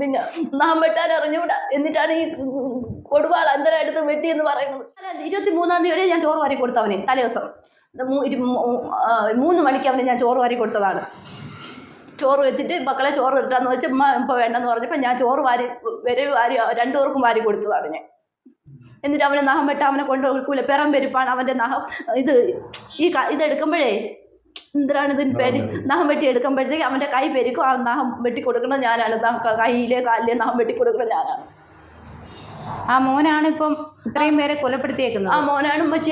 പിന്നെ നാം വെട്ടാൻ അറിഞ്ഞുകൂടാ? എന്നിട്ടാണ് ഈ കൊടുവാൾ അന്തരായിട്ട് വെട്ടി എന്ന് പറയുന്നത്. ഇരുപത്തി മൂന്നാം തീയതി വരെ ഞാൻ ചോറ് വാരി കൊടുത്തവനെ തലേ ദിവസം ഇത് മൂ- ഇരു- മൂ- ആ, മൂന്ന് മണിക്ക് അവന് ഞാൻ ചോറ് വാരി കൊടുത്തതാണ്. ചോറ് വെച്ചിട്ട് മക്കളെ ചോറ് ഇട്ടാന്ന് വെച്ച് ഉമ്മ വേണ്ടെന്ന് പറഞ്ഞപ്പോൾ ഞാൻ ചോറ് വാരി വരെ വാരി രണ്ടു പേർക്കും വാരി കൊടുത്തതാണ് ഞാൻ എന്നിട്ട് അവനെ നഖം വെട്ട അവനെ കൊണ്ട് പിറം പെരുപ്പാണ് അവന്റെ നഖം ഇത് ഈ ഇതെടുക്കുമ്പോഴേ എന്തിനാണ് ഇതിന് പേര്. നാം വെട്ടി എടുക്കുമ്പോഴത്തേക്ക് അവന്റെ കൈ പെരുക്കും. ആ നാം വെട്ടി കൊടുക്കുന്നത് ഞാനാണ്. ക- കൈയിലെ കാലിലെ നഖം വെട്ടി കൊടുക്കുന്നത് ഞാനാണ്. ആ മോനാണ് ഇപ്പം ഇത്രയും പേരെ കൊലപ്പെടുത്തിയേക്കുന്നത്. ആ മോനാണ് ഉമ്മച്ച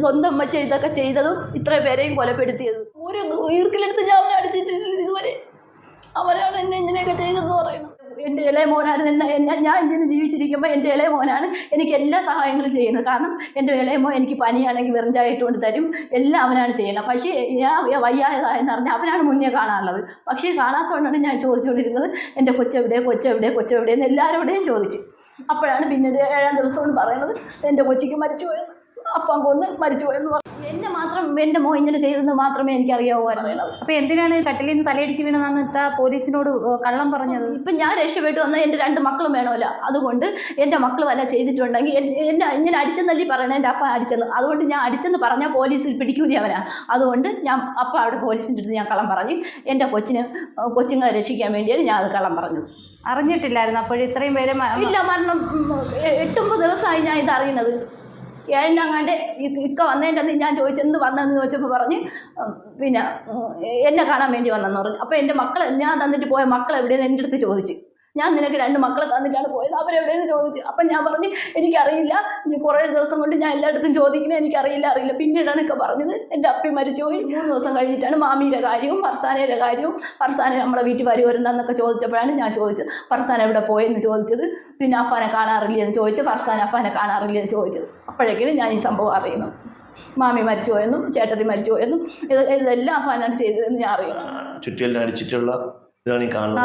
സ്വന്തം ഉമ്മച്ച ഇതൊക്കെ ചെയ്തതും ഇത്ര പേരെയും കൊലപ്പെടുത്തിയത്. ഒരു ഈർക്കിലെടുത്ത് ഞാൻ അവനെ അടിച്ചിട്ടില്ല ഇതുവരെ. അവനാണ് എന്നെ ഇങ്ങനെയൊക്കെ ചെയ്തതെന്ന് പറയുന്നത്. എന്റെ ഇളയ മോനാണ് എന്നെ ഞാൻ ഇതിന് ജീവിച്ചിരിക്കുമ്പോൾ എന്റെ ഇളയ മോനാണ് എനിക്ക് എല്ലാ സഹായങ്ങളും ചെയ്യുന്നത്. കാരണം എന്റെ ഇളയ മോൻ എനിക്ക് പനിയാണെങ്കിൽ വെറുതായിട്ട് കൊണ്ട് തരും. എല്ലാം അവനാണ് ചെയ്യുന്നത്. പക്ഷേ ഞാൻ വയ്യാതായെന്ന് പറഞ്ഞാൽ അവനാണ് മുന്നേ കാണാനുള്ളത്. പക്ഷേ കാണാത്തതുകൊണ്ടാണ് ഞാൻ ചോദിച്ചുകൊണ്ടിരുന്നത്. എന്റെ കൊച്ചെവിടെ കൊച്ചെവിടെ കൊച്ചെവിടെ എന്ന് എല്ലാവരോടെയും ചോദിച്ചു. അപ്പോഴാണ് പിന്നീട് ഏഴാം ദിവസം കൊണ്ട് പറയുന്നത്. എന്റെ കൊച്ചിക്ക് മരിച്ചു പോയെന്ന് അപ്പം കൊന്ന് മരിച്ചു പോയെന്ന് പറഞ്ഞു. എന്നെ മാത്രം എന്റെ മോ ഇങ്ങനെ ചെയ്തെന്ന് മാത്രമേ എനിക്ക് പറയുന്നത്. അപ്പൊ എന്തിനാണ് കട്ടിലിൽ നിന്ന് തലയിടിച്ച് വീണതാന്ന് ഇത്താ പോലീസിനോട് കള്ളം പറഞ്ഞത്? ഇപ്പം ഞാൻ രക്ഷപ്പെട്ടു വന്ന എന്റെ രണ്ട് മക്കളും വേണമല്ലോ. അതുകൊണ്ട് എന്റെ മക്കൾ വല്ല ചെയ്തിട്ടുണ്ടെങ്കിൽ എന്നെ ഇങ്ങനെ അടിച്ചെന്നല്ലേ പറയണത് എന്റെ അപ്പ അടിച്ചെന്ന്. അതുകൊണ്ട് ഞാൻ അടിച്ചെന്ന് പറഞ്ഞാൽ പോലീസിൽ പിടിക്കൂലി അവനാ. അതുകൊണ്ട് ഞാൻ അപ്പ അവിടെ പോലീസിന്റെ അടുത്ത് ഞാൻ കള്ളം പറഞ്ഞു. എന്റെ കൊച്ചിന് കൊച്ചുങ്ങളെ രക്ഷിക്കാൻ വേണ്ടിയാണ് ഞാൻ അത് കള്ളം പറഞ്ഞത് അറിഞ്ഞിട്ടില്ലായിരുന്നു അപ്പോൾ ഇത്രയും പേരെ ഇല്ല മരണം എട്ടൊമ്പത് ദിവസമായി ഞാൻ ഇത് അറിയുന്നത് ഏഴിനങ്ങാണ്ട് ഇക്ക വന്നതിന്റെ അന്ന് ഞാൻ ചോദിച്ചെന്ത് വന്നതെന്ന് ചോദിച്ചപ്പോൾ പറഞ്ഞ് പിന്നെ എന്നെ കാണാൻ വേണ്ടി വന്നെന്ന് പറഞ്ഞു. അപ്പോൾ എന്റെ മക്കൾ ഞാൻ തന്നിട്ട് പോയ മക്കൾ എവിടെയെന്ന് എന്റെ അടുത്ത് ചോദിച്ചു. ഞാൻ നിനക്ക് രണ്ട് മക്കളെ തന്നിട്ടാണ് പോയത്. അവരെവിടെയെന്ന് ചോദിച്ചു. അപ്പം ഞാൻ പറഞ്ഞു എനിക്കറിയില്ല. കുറേ ദിവസം കൊണ്ട് ഞാൻ എല്ലായിടത്തും ചോദിക്കുന്നത് എനിക്കറിയില്ല അറിയില്ല. പിന്നീടാണ് ഒക്കെ പറഞ്ഞത്. എന്റെ അപ്പി മരിച്ചുപോയി. മൂന്ന് ദിവസം കഴിഞ്ഞിട്ടാണ് മാമിയുടെ കാര്യവും ഫർസാനയുടെ കാര്യവും. ഫർസാന നമ്മളെ വീട്ടിൽ വരുവരുന്നെന്നൊക്കെ ചോദിച്ചപ്പോഴാണ് ഞാൻ ചോദിച്ചത്. ഫർസാന എവിടെ പോയെന്ന് ചോദിച്ചത്. പിന്നെ അപ്പാനെ കാണാറില്ല എന്ന് ചോദിച്ചു ഫർസാന അപ്പാനെ കാണാറില്ല എന്ന് ചോദിച്ചത് അപ്പോഴേക്കും ഞാൻ ഈ സംഭവം അറിയുന്നു. മാമി മരിച്ചു പോയെന്നും ചേട്ടത്തി മരിച്ചു പോയെന്നും ഇതെല്ലാം അപ്പാനാണ് ചെയ്തതെന്ന് ഞാൻ അറിയുന്നു. ചുറ്റിയെല്ലാം അടിച്ചിട്ടുള്ള ഇതാണ് ഈ കാണുന്നത്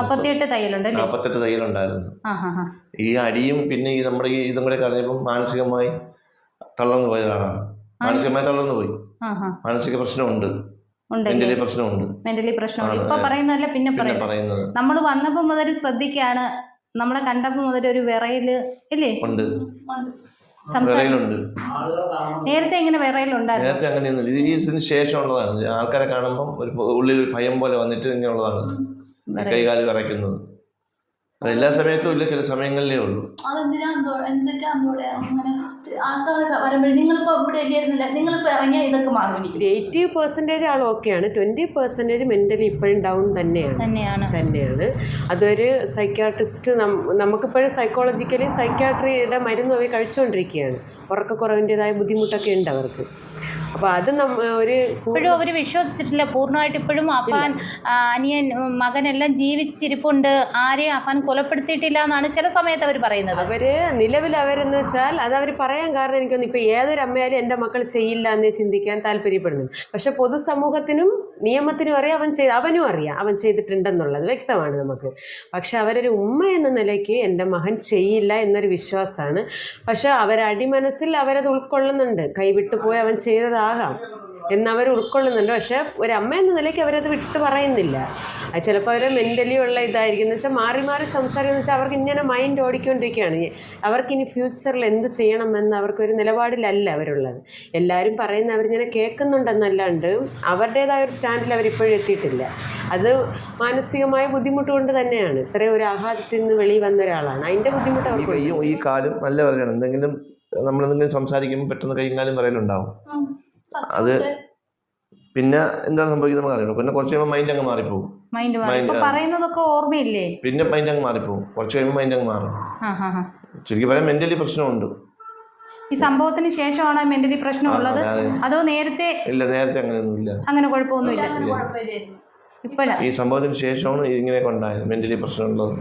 നാൽപ്പത്തെട്ട് തയ്യലുണ്ടായിരുന്നു. ഹാ ഹാ. ഈ അടിയും പിന്നെ ഈ നമ്മുടെ ഈ ഇതും കൂടെ കഴിഞ്ഞപ്പം മാനസികമായി തളർന്നു പോയ ഒരാളാണ് മാനസികമായി തളർന്നു പോയി. മാനസിക പ്രശ്നമുണ്ട്. മെന്റലി പ്രശ്നമുണ്ട്. മെന്റലി പ്രശ്നമുണ്ട്. ഇപ്പൊ. പറയുന്നതല്ല പിന്നെ പറയുന്നത്. നമ്മൾ വന്നപ്പോൾ മുതൽ ശ്രദ്ധിക്കാണ്. നമ്മളെ കണ്ടപ്പോ മുതൽ ഒരു വിറയിൽ ഇല്ലേ? ഉണ്ട്. നേരത്തെ ഇങ്ങനെ വിറയിലുണ്ടായിരുന്നു. നേരത്തെ അങ്ങനെയൊന്നും ഇതിന് ശേഷമുള്ളതാണ്. ആൾക്കാരെ കാണുമ്പോൾ ഒരു ഉള്ളിൽ ഒരു ഭയം പോലെ വന്നിട്ട് ഇങ്ങനെയുള്ളതാണ്. കൈകാൽ വിറയ്ക്കുന്നത് അത് എല്ലാ സമയത്തും ഇല്ല ചില സമയങ്ങളിലേ ഉള്ളൂ. അതെന്തിനാ എന്തിട്ടാ അങ്ങനെ ആൾക്കാർ വരുമ്പോഴേ നിങ്ങളിപ്പോൾ ഇവിടെ ഇല്ലായിരുന്നില്ല നിങ്ങളിപ്പോൾ ഇറങ്ങിയാൽ ഇതൊക്കെ മാറി എയ്റ്റി പെർസെന്റേജ് ആൾ ഓക്കെയാണ്. ട്വന്റി പെർസെന്റേജ് മെന്റലി ഇപ്പോഴും ഡൗൺ തന്നെയാണ്. തന്നെയാണ്. തന്നെയാണ്. അതൊരു സൈക്യാട്രിസ്റ്റ് നമുക്കിപ്പോഴും സൈക്കോളജിക്കലി സൈക്യാട്രിയുടെ മരുന്ന് പോയി കഴിച്ചുകൊണ്ടിരിക്കുകയാണ് ഉറക്കക്കുറവിന്റെതായ ബുദ്ധിമുട്ടൊക്കെ ഉണ്ട് അവർക്ക്. അപ്പോൾ അത് നമ്മ ഒരു ഇപ്പോഴും അവർ വിശ്വസിച്ചിട്ടില്ല. പൂർണമായിട്ട് ഇപ്പോഴും അപ്പാൻ അനിയൻ മകനെല്ലാം ജീവിച്ചിരിപ്പുണ്ട്. ആരെയും അപ്പാൻ കൊലപ്പെടുത്തിയിട്ടില്ല എന്നാണ് ചില സമയത്ത് അവർ പറയുന്നത്. അവർ നിലവിൽ അവരെന്ന് വെച്ചാൽ അത് അവർ പറയാൻ കാരണം എനിക്കൊന്നും ഇപ്പൊ ഏതൊരു അമ്മയാലും എന്റെ മക്കൾ ചെയ്യില്ല എന്ന് ചിന്തിക്കാൻ താല്പര്യപ്പെടുന്നു. പക്ഷെ പൊതുസമൂഹത്തിനും നിയമത്തിനും അറിയാം അവൻ ചെയ്ത് അവനും അറിയാം അവൻ ചെയ്തിട്ടുണ്ടെന്നുള്ളത് വ്യക്തമാണ് നമുക്ക്. പക്ഷെ അവരൊരു ഉമ്മ എന്ന നിലയ്ക്ക് എന്റെ മകൻ ചെയ്യില്ല എന്നൊരു വിശ്വാസമാണ്. പക്ഷെ അവരടിമനസ്സിൽ അവരത് ഉൾക്കൊള്ളുന്നുണ്ട്. കൈവിട്ടു പോയി അവൻ ചെയ്തതാകാം എന്നവർ ഉൾക്കൊള്ളുന്നുണ്ട്. പക്ഷേ ഒരു അമ്മ എന്ന നിലയ്ക്ക് അവരത് വിട്ടു പറയുന്നില്ല. അത് ചിലപ്പോൾ അവർ മെന്റലി ഉള്ള ഇതായിരിക്കും. എന്ന് വെച്ചാൽ മാറി മാറി സംസാരിക്കുന്ന വെച്ചാൽ അവർക്ക് ഇങ്ങനെ മൈൻഡ് ഓടിക്കൊണ്ടിരിക്കുകയാണ്. അവർക്കിനി ഫ്യൂച്ചറിൽ എന്ത് ചെയ്യണമെന്ന് അവർക്കൊരു നിലപാടിലല്ല അവരുള്ളത്. എല്ലാവരും പറയുന്ന അവരിങ്ങനെ കേൾക്കുന്നുണ്ടെന്നല്ലാണ്ട് അവരുടേതായ ഒരു സ്റ്റാൻഡിൽ അവരിപ്പോഴും എത്തിയിട്ടില്ല. അത് മാനസികമായ ബുദ്ധിമുട്ട് കൊണ്ട് തന്നെയാണ്. ഇത്രയും ഒരു ആഘാതത്തിൽ നിന്ന് വെളിയിൽ വന്ന ഒരാളാണ്. അതിന്റെ ബുദ്ധിമുട്ട് അവർക്ക് ഈ കാലം നല്ല എന്തെങ്കിലും നമ്മളെന്തെങ്കിലും സംസാരിക്കുമ്പോൾ പെട്ടെന്ന് കൈയും കാലും വിറയലുണ്ടാവും അത് പിന്നെ എന്താണ് സംഭവിക്കുന്നത് നമുക്ക് അറിയണം പിന്നെ കുറച്ച് കഴിയുമ്പോൾ മൈൻഡ് അങ്ങ് മാറിപ്പോകും മൈൻഡ്. പറയുന്നതൊക്കെ ഓർമ്മയില്ലേ? പിന്നെ മൈൻഡ് അങ്ങ് മാറിപ്പോകും കുറച്ച് കഴിയുമ്പോൾ മൈൻഡ് അങ്ങ് മാറും. ശരിക്കും പറയാൻ മെന്റലി പ്രശ്നമുണ്ട്. ഈ സംഭവത്തിന് ശേഷമാണ് മെന്റലി പ്രശ്നം ഉള്ളത് അതെ, നേരത്തെ ഇല്ല നേരത്തെ അങ്ങനെയൊന്നുമില്ല. അങ്ങനെ കുഴപ്പമൊന്നുമില്ല? കുഴപ്പമില്ലായിരുന്നു. ഇപ്പോഴാ? ഈ സംഭവത്തിന് ശേഷമാണ് ഇങ്ങനെയൊക്കെ ഉണ്ടായത് മെന്റലി പ്രശ്നമുള്ളത്.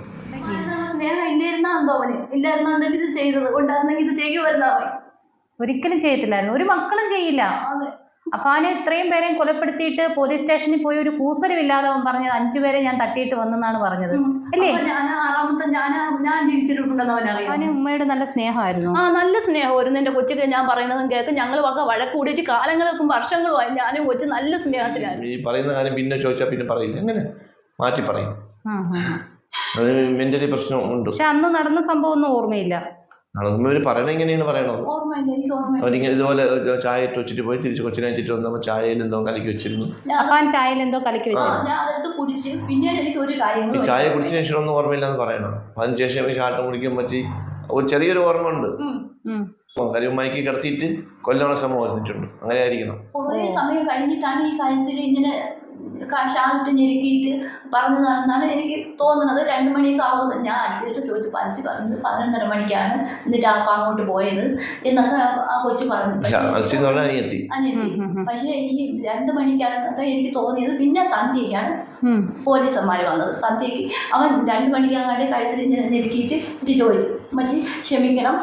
എന്തോ അവന് ഇല്ലായിരുന്നുണ്ടെങ്കിൽ ഇത് ചെയ്തത്? ഉണ്ടായിരുന്നെങ്കിൽ ഇത് ചെയ്യുമായിരുന്നു അവൻ ഒരിക്കലും ചെയ്യത്തില്ലായിരുന്നു. ഒരു മക്കളും ചെയ്യില്ല. അതെ. അഫാനെ ഇത്രയും പേരെയും കൊലപ്പെടുത്തിയിട്ട് പോലീസ് സ്റ്റേഷനിൽ പോയി ഒരു കൂസലുമില്ലാതെ അവൻ പറഞ്ഞത് അഞ്ചു പേരെ ഞാൻ തട്ടിയിട്ട് വന്നെന്നാണ് പറഞ്ഞത്. അല്ലേ? ആറാമത്തെ ഞാൻ ഞാൻ ജീവിച്ചിട്ടുണ്ടെന്ന് അവനറിയാം അവന് ഉമ്മയുടെ നല്ല സ്നേഹമായിരുന്നു. ആ നല്ല സ്നേഹമായിരുന്നു എന്റെ കൊച്ചിക്ക് ഞാൻ പറയുന്നതും കേൾക്കും. ഞങ്ങൾ വക വഴക്കൂടിയിട്ട് കാലങ്ങൾക്കും വർഷങ്ങളുമായി ഞാനും കൊച്ചു നല്ല സ്നേഹത്തിലായിരുന്നു. ഈ പറയുന്ന കാര്യം പിന്നെ ചോദിച്ചാൽ പിന്നെ പറയില്ല? എങ്ങനെ? മാറ്റി പറയും. ആ, ആ, ആ. അത് മെന്റലി പ്രശ്നം ഉണ്ട് പക്ഷെ അന്ന് നടന്ന സംഭവം ഒന്നും ഓർമ്മയില്ല. നടക്കുമ്പോൾ ഇവർ പറയണ എങ്ങനെയാണ് പറയണത്? ഓർമ്മയില്ല എനിക്ക് ഓർമ്മയില്ല. അവരിങ്ങനെ ഇതുപോലെ ഒരു ചായ ഇട്ട് വെച്ചിട്ട് പോയി തിരിച്ച് കൊച്ചിനെ വെച്ചിട്ട് വന്നപ്പോൾ ചായയിൽ എന്തോ കലക്കി വെച്ചിരുന്നു. ഞാൻ അത് അപ്പാൻ ചായയിൽ എന്തോ കലക്കി ഞാൻ അതെടുത്ത് കുടിച്ച് പിന്നീട് എനിക്ക് ഒരു ഈ ചായ കുടിച്ചതിന് ശേഷം ഒന്നും ഓർമ്മയില്ലെന്ന് പറയണം. അതിന് ശേഷം ഈ ചാട്ടം കുടിക്കാൻ പറ്റി ഒരു ചെറിയൊരു ഓർമ്മ ഉണ്ട്. കാര്യം മയക്കി കിടത്തിയിട്ട് കൊല്ലണ ശ്രമം ഓർമ്മിച്ചിട്ടുണ്ട്. അങ്ങനെ ആയിരിക്കണം കുറേ സമയം കഴിഞ്ഞിട്ടാണ് ഈ കാര്യത്തിൽ ഇങ്ങനെ ക- ഞെരുക്കിയിട്ട് പറഞ്ഞു നടന്നാണ് എനിക്ക് തോന്നുന്നത്. രണ്ട് മണിയൊക്കെ ആവുന്നത് ഞാൻ അഞ്ചിട്ട് ചോദിച്ചു അഞ്ച് പറഞ്ഞത് പതിനൊന്നര മണിക്കാണ് എന്നിട്ട് ആ അങ്ങോട്ട് പോയത്? എന്നൊക്കെ ആ- കൊച്ചു പറഞ്ഞു. അനിയത്തി. പക്ഷേ ഈ രണ്ട് മണിക്കാണെന്നൊക്കെ എനിക്ക് തോന്നിയത്. പിന്നെ സന്ധ്യയ്ക്കാണ്. പോലീസന്മാർ വന്നത്. സന്ധ്യയ്ക്ക് അവൻ രണ്ട് മണിക്കാങ്ങാണ്ട് കഴുത്തിൽ ഇങ്ങനെ ഞെരുക്കിയിട്ട് ചോദിച്ചു. മച്ചി ക്ഷമിക്കണം.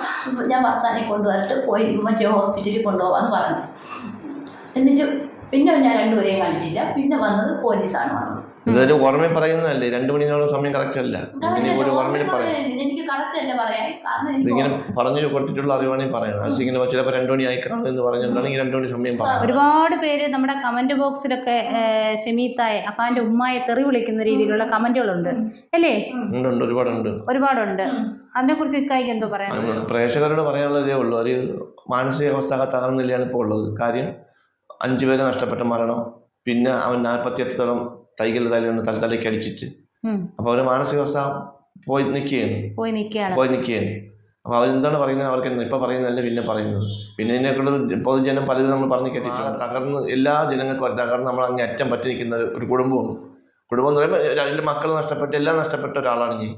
ഞാൻ വർത്താനെ കൊണ്ടുവന്നിട്ട് പോയി മജി ഹോസ്പിറ്റലിൽ കൊണ്ടുപോകാമെന്ന് പറഞ്ഞു. എന്നിട്ട് പിന്നെ ഞാൻ രണ്ടുപേരെയും കാണിച്ചില്ല പിന്നെ വന്നത് പോലീസാണ് വന്നത്. ഇതൊരു ഓർമ്മ പറയുന്നതല്ലേ? രണ്ടു മണിയോളം സമയം കറക്റ്റ് അല്ല ഇങ്ങനെ ഒരു ഓർമ്മയിൽ പറയാം. ഇതിങ്ങനെ പറഞ്ഞു കൊടുത്തിട്ടുള്ള അറിവാണെങ്കിൽ പറയണം അൽസി ഇങ്ങനെ ചിലപ്പോൾ രണ്ടു മണി അയക്കണം എന്ന് പറഞ്ഞിട്ടുണ്ടെങ്കിൽ രണ്ടു മണി സമയം പറയാം. ഒരുപാട് പേര് നമ്മുടെ കമന്റ് ബോക്സിലൊക്കെ ഷെമീത്തായ അപ്പാന്റെ ഉമ്മായെ തെറി വിളിക്കുന്ന രീതിയിലുള്ള കമന്റുകളുണ്ട്. അല്ലേ? ഉണ്ട് ഒരുപാടുണ്ട്. ഒരുപാടുണ്ട്. അതിനെ കുറിച്ച് ഇക്കായിക്ക് എന്തോ പറയാം പ്രേക്ഷകരോട് പറയാനുള്ളതേ ഉള്ളൂ. ഒരു മാനസികാവസ്ഥ തകർന്നില്ലാണ് ഇപ്പോൾ ഉള്ളത്. കാര്യം അഞ്ചു പേരെ നഷ്ടപ്പെട്ട മരണം. പിന്നെ അവൻ നാൽപ്പത്തിയെട്ടോളം തൈകൾ തലയുണ്ട് തലതലയ്ക്ക് അടിച്ചിട്ട്. അപ്പൊ അപ്പോൾ അവർ മാനസികാവസ്ഥ പോയി നിൽക്കുകയാണ് പോയി നിൽക്കുകയാണ് പോയി നിൽക്കുകയാണ് അപ്പോൾ അവരെന്താണ് പറയുന്നത്? അവർക്ക് ഇപ്പൊ പറയുന്നതല്ല പിന്നെ പറയുന്നത്. പിന്നെ ഇതിനെക്കുള്ള പൊതുജനം പലതും നമ്മൾ പറഞ്ഞു കേട്ടിട്ടുണ്ട്. തകർന്ന് എല്ലാ ജനങ്ങൾക്കും തകർന്ന് നമ്മൾ അങ്ങ് അറ്റം പറ്റി നിൽക്കുന്ന ഒരു- ഒരു കുടുംബമാണ് കുടുംബം എന്ന് പറയുമ്പോൾ രണ്ട് മക്കൾ നഷ്ടപ്പെട്ട് എല്ലാം നഷ്ടപ്പെട്ട ഒരാളാണ് ഞാൻ.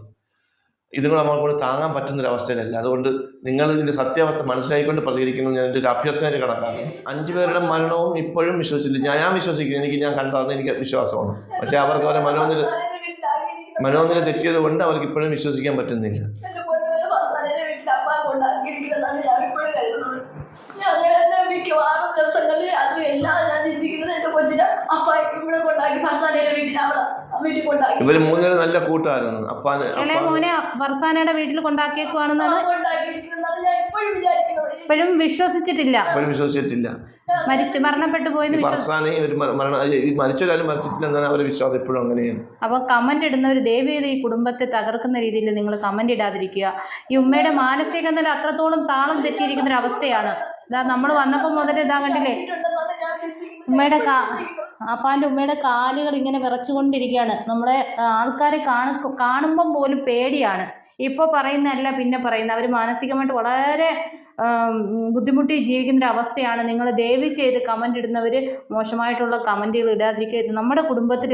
ഇതും കൂടെ കൊണ്ട് താങ്ങാൻ പറ്റുന്ന ഒരു അവസ്ഥയിലല്ല. അതുകൊണ്ട് നിങ്ങൾ ഇതിന്റെ സത്യാവസ്ഥ മനസ്സിലാക്കിക്കൊണ്ട് പ്രതികരിക്കണം ഞാൻ എന്റെ ഒരു അഭ്യർത്ഥനയായിട്ട് കണക്കാക്കി. അഞ്ചു പേരുടെ മരണവും ഇപ്പോഴും വിശ്വസിച്ചില്ല. ഞാൻ ഞാൻ വിശ്വസിക്കുന്നു. എനിക്ക് ഞാൻ കണ്ടതാണ് എനിക്ക് വിശ്വാസമാണ്. പക്ഷെ അവർക്ക് അവരെ മനോനില മനോനില തെറ്റിയത് കൊണ്ട് അവർക്ക് ഇപ്പോഴും വിശ്വസിക്കാൻ പറ്റുന്നില്ല. ഞാൻ അങ്ങനെ തന്നെ മിക്കവാറും ദിവസങ്ങളിൽ രാത്രി എല്ലാം ഞാൻ ചിന്തിക്കുന്നത് എന്റെ കൊച്ചിനെ അപ്പ ഇവിടെ കൊണ്ടാക്കി ഇവർ മൂന്നുപേരും നല്ല കൂട്ടുകാരാണ് അഫാൻ മോനെ ഫർസാനയുടെ വീട്ടിൽ കൊണ്ടാക്കിയേക്കുവാണെന്നാണ് ഇപ്പോഴും വിശ്വസിച്ചിട്ടില്ല. ഇപ്പോഴും വിശ്വസിച്ചിട്ടില്ല. മരിച്ചു മരണപ്പെട്ടു പോയെന്ന് ഫർസാനെ ഒരു മരണം മരിച്ചൊരാളും മരിച്ചിട്ടില്ല എന്നാണ് അവരുടെ വിശ്വാസം ഇപ്പോഴും അങ്ങനെയാണ്. അപ്പോൾ ഇടുന്ന ഇടുന്നവർ ദയവേത് ഈ കുടുംബത്തെ തകർക്കുന്ന രീതിയിൽ നിങ്ങൾ കമന്റ് ഇടാതിരിക്കുക. ഈ ഉമ്മയുടെ മാനസിക നില അത്രത്തോളം താളം തെറ്റിയിരിക്കുന്ന ഒരു അവസ്ഥയാണ് ഇതാ നമ്മൾ വന്നപ്പോൾ മുതൽ ഇതാ കണ്ടില്ലേ? ഉമ്മയുടെ കാ അപ്പാന്റെ ഉമ്മയുടെ കാലുകൾ ഇങ്ങനെ വിറച്ചുകൊണ്ടിരിക്കുകയാണ്. നമ്മളെ ആൾക്കാരെ കാണു കാണുമ്പം പോലും പേടിയാണ്. ഇപ്പോൾ പറയുന്നതല്ല പിന്നെ പറയുന്ന അവർ മാനസികമായിട്ട് വളരെ ബുദ്ധിമുട്ടി ജീവിക്കുന്ന ഒരു അവസ്ഥയാണ്. നിങ്ങൾ ദയവ് ചെയ്ത് കമന്റ് ഇടുന്നവര് മോശമായിട്ടുള്ള കമന്റുകൾ ഇടാതിരിക്കുക. ഇത് നമ്മുടെ കുടുംബത്തിൽ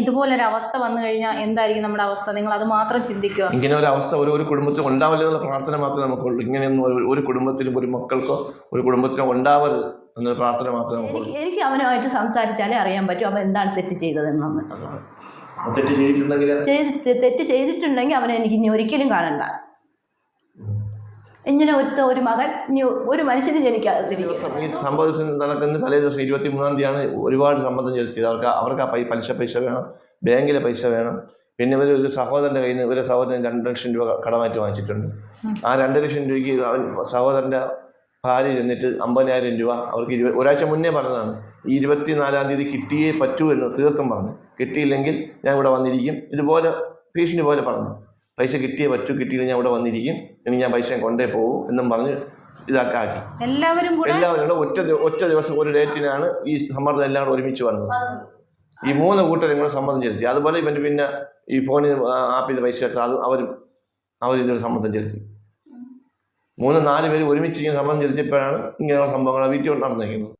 ഇതുപോലൊരു അവസ്ഥ വന്നു കഴിഞ്ഞാൽ എന്തായിരിക്കും നമ്മുടെ അവസ്ഥ? നിങ്ങൾ അത് മാത്രം ചിന്തിക്കുക. ഇങ്ങനെ ഒരു അവസ്ഥ ഒരു ഒരു കുടുംബത്തിൽ ഉണ്ടാവില്ല എന്നുള്ള പ്രാർത്ഥന മാത്രമേ നമുക്കുള്ളൂ. ഇങ്ങനെയൊന്നും ഒരു കുടുംബത്തിലും ഒരു മക്കൾക്കോ ഒരു കുടുംബത്തിനോ ഉണ്ടാവരുത്. എന്നൊരു പ്രാർത്ഥന മാത്രമേ എനിക്ക് എനിക്ക് അവനുമായിട്ട് സംസാരിച്ചാലേ അറിയാൻ പറ്റും അവൻ എന്താണ് തെറ്റ് ചെയ്തതെന്നൊന്ന് തെറ്റ് ചെയ്തിട്ടുണ്ടെങ്കിൽ ചെയ്ത് തെറ്റ് ചെയ്തിട്ടുണ്ടെങ്കിൽ അവനെ എനിക്ക് ഇനി ഒരിക്കലും കാണണ്ട. ഇങ്ങനെ ഒറ്റ ഒരു മകൻ ഇനി ഒരു മനുഷ്യന് ജനിക്കാതിരിക്കും. ഈ സംഭവ ദിവസം നടക്കുന്ന തലേ ദിവസം ഇരുപത്തി മൂന്നാം തീയതിയാണ് ഒരുപാട് സമ്മതം ചെലുത്തിയത്. അവർക്ക് അവർക്ക് ആ പൈ പലിശ പൈസ വേണം ബാങ്കിലെ പൈസ വേണം. പിന്നെ ഇവർ ഒരു സഹോദരന്റെ കയ്യിൽ നിന്ന് ഇവരെ സഹോദരൻ രണ്ട് ലക്ഷം രൂപ കടമായിട്ട് വാങ്ങിച്ചിട്ടുണ്ട്. ആ രണ്ട് ലക്ഷം രൂപയ്ക്ക് അവൻ സഹോദരന്റെ ഭാര്യ ചെന്നിട്ട് അമ്പതിനായിരം രൂപ അവർക്ക് ഇരുപത് ഒരാഴ്ച മുന്നേ പറഞ്ഞതാണ്. ഈ ഇരുപത്തി നാലാം തീയതി കിട്ടിയേ പറ്റൂ എന്ന് തീർത്തും പറഞ്ഞു. കിട്ടിയില്ലെങ്കിൽ ഞാൻ ഇവിടെ വന്നിരിക്കും. ഇതുപോലെ ഭീഷണി പോലെ പറഞ്ഞു. പൈസ കിട്ടിയേ പറ്റൂ കിട്ടിയില്ല ഞാൻ ഇവിടെ വന്നിരിക്കും. ഇനി ഞാൻ പൈസ കൊണ്ടേ പോകും എന്നും പറഞ്ഞ് ഇതാക്കി ആക്കി എല്ലാവരും എല്ലാവരും കൂടെ ഒറ്റ ഒറ്റ ദിവസം ഒരു ഡേറ്റിനാണ് ഈ സമ്മർദ്ദം എല്ലാം കൂടെ ഒരുമിച്ച് വന്നത്. ഈ മൂന്ന് കൂട്ടരും കൂടെ സമ്മതം ചെലുത്തി. അതുപോലെ ഇവന്റെ പിന്നെ ഈ ഫോണിൽ ആപ്പിൽ പൈസ എടുത്ത് അത് അവരും അവരിതൊരു സമ്മതം ചെലുത്തി. മൂന്ന് നാല് പേര് ഒരുമിച്ച് ഇങ്ങനെ ചെലുത്തിയപ്പോഴാണ് ഇങ്ങനെയുള്ള സംഭവങ്ങൾ വീട്ടിൽ നടന്നിരിക്കുന്നത്.